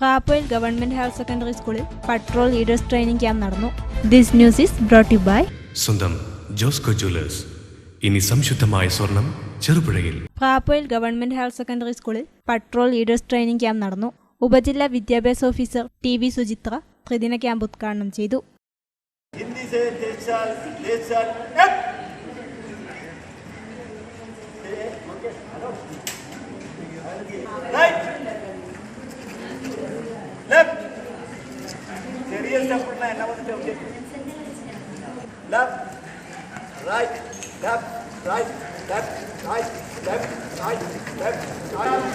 പ്രാപ്പോയിൽ government higher secondary സ്കൂളിൽ patrol leaders training camp നടന്നു. This news is brought you by സ്വന്തം Josco jewellers. ഇനി സംശുദ്ധമായ സ്വർണം ചെറുപുഴയിൽ. പ്രാപ്പോയിൽ ഗവൺമെന്റ് ഹയർ സെക്കൻഡറി സ്കൂളിൽ പട്രോൾ ലീഡേഴ്സ് ട്രെയിനിങ് ക്യാമ്പ് നടന്നു. ഉപജില്ലാ വിദ്യാഭ്യാസ ഓഫീസർ ടി വി സുചിത്ര ത്രിദിന ക്യാമ്പ് ഉദ്ഘാടനം ചെയ്തു. ரைஸ்னா என்ன வந்துட்டு okay left right left right left right left right left right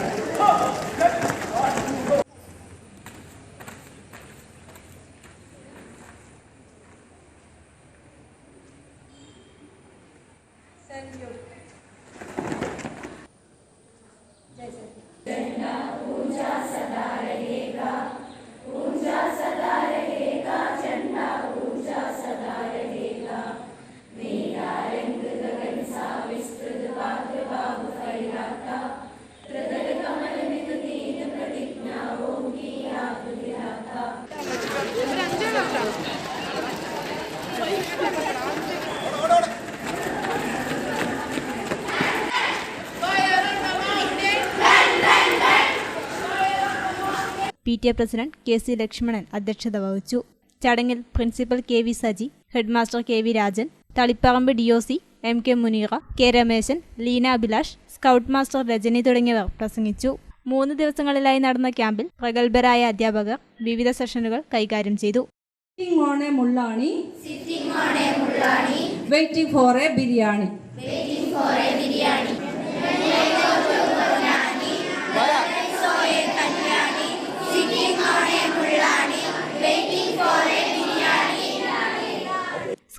P T A president K C Lakshmanan അധ്യക്ഷത വഹിച്ചു. ചടങ്ങിൽ principal K V Saji headmaster K V Rajan Taliparamba D O C M K Muneera K Rameshan Leena Abhilash scout master Rajani തുടങ്ങിയവർ പ്രസംഗിച്ചു. മൂന്ന് ദിവസങ്ങളിലായി നടന്ന ക്യാമ്പിൽ പ്രഗത്ഭരായ അധ്യാപകർ വിവിധ സെഷനുകൾ കൈകാര്യം ചെയ്തു. Waiting for a mullani.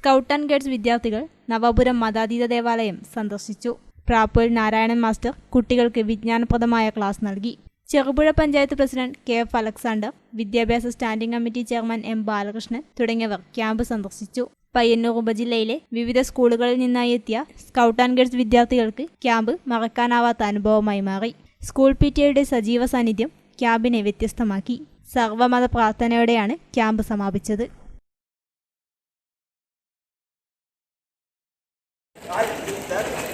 Scout and guides വിദ്യാർത്ഥികൾ നവപുരം മതാതീത ദേവാലയം സന്ദർശിച്ചു. പ്രാപ്പോയിൽ നാരായണൻ മാസ്റ്റർ കുട്ടികൾക്ക് വിജ്ഞാനപ്രദമായ ക്ലാസ് നൽകി. Cherupuzha panchayat president K F Alexander വിദ്യാഭ്യാസ standing committee chairman M Balakrishnan തുടങ്ങിയവർ ക്യാമ്പ് സന്ദർശിച്ചു. പയ്യന്നൂർ ഉപജില്ലയിലെ വിവിധ സ്കൂളുകളിൽ നിന്നായി എത്തിയ സ്കൗട്ട് ആൻഡ് ഗൈഡ്സ് വിദ്യാർത്ഥികൾക്ക് ക്യാമ്പ് മറക്കാനാവാത്ത അനുഭവമായി മാറി. സ്കൂൾ പി ടി എയുടെ സജീവ സാന്നിധ്യം ക്യാമ്പിനെ വ്യത്യസ്തമാക്കി. സർവമത പ്രാർത്ഥനയോടെയാണ് ക്യാമ്പ് സമാപിച്ചത്. I think that's